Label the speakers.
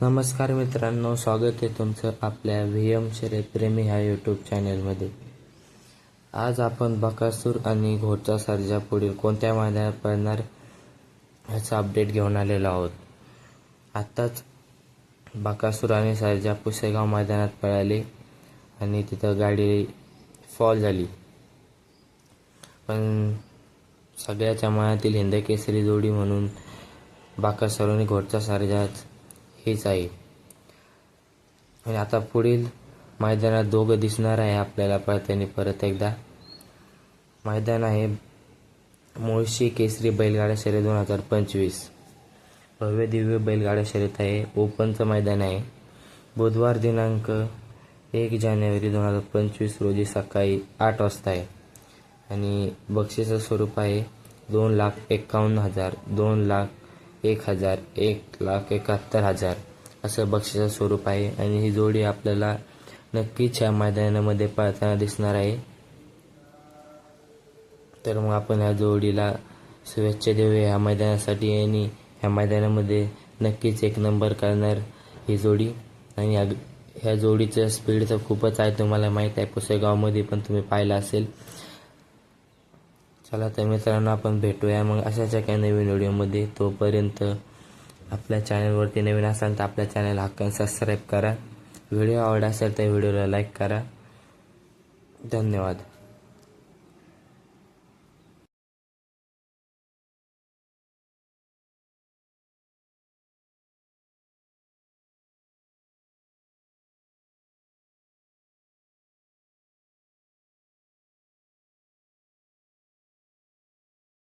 Speaker 1: नमस्कार मित्रांनो स्वागत आहे तुमचं आपल्या व्ही एम प्रेमी ह्या यूट्यूब चॅनलमध्ये आज आपण बकासूर आणि घोडचा सर्जा पुढील कोणत्या मैदानात पडणार ह्याचा अपडेट घेऊन आलेलो आहोत. आत्ताच बकासूर आणि सर्जा पुसेगाव मैदानात पळाले आणि तिथं गाडी फॉल झाली. पण सगळ्याच्या मनातील हिंदकेसरी जोडी म्हणून बाकासूर आणि घोडचा सर्जाच हेच आहे. आणि आता पुढील मैदानात दोघं दिसणार आहे आपल्याला पळताना परत एकदा. मैदान आहे मुळशी केसरी बैलगाड्या शर्यत दोन हजार पंचवीस. भव्य दिव्य बैलगाड्या शर्यत आहे. ओपनचं मैदान आहे. बुधवार दिनांक एक जानेवारी दोन हजार पंचवीस रोजी सकाळी आठ वाजता आहे. आणि बक्षिसं स्वरूप आहे दोन लाख एक्कावन्न हजार दोन लाख एक हजार एक लाख एकाहत्तर हजार असं बक्षिसं स्वरूप आहे. आणि ही जोडी आपल्याला नक्कीच या मैदानामध्ये पळताना दिसणार आहे. तर मग आपण ह्या जोडीला शुभेच्छा देऊया ह्या मैदानासाठी. आणि ह्या मैदानामध्ये नक्कीच एक नंबर करणार ही जोडी. आणि ह्या ह्या जोडीचं स्पीड तर खूपच आहे. तुम्हाला माहीत आहे पुसेगावमध्ये पण तुम्ही पाहिलं असेल. चला तर मित्रांनो आपण भेटूया. मग अशाच एका नवीन व्हिडिओमध्ये. तोपर्यंत आपल्या चॅनलवरती नवीन असाल तर आपल्या चॅनल हक्कन सबस्क्राईब करा. व्हिडिओ आवडला असेल तर व्हिडिओला लाईक करा. धन्यवाद.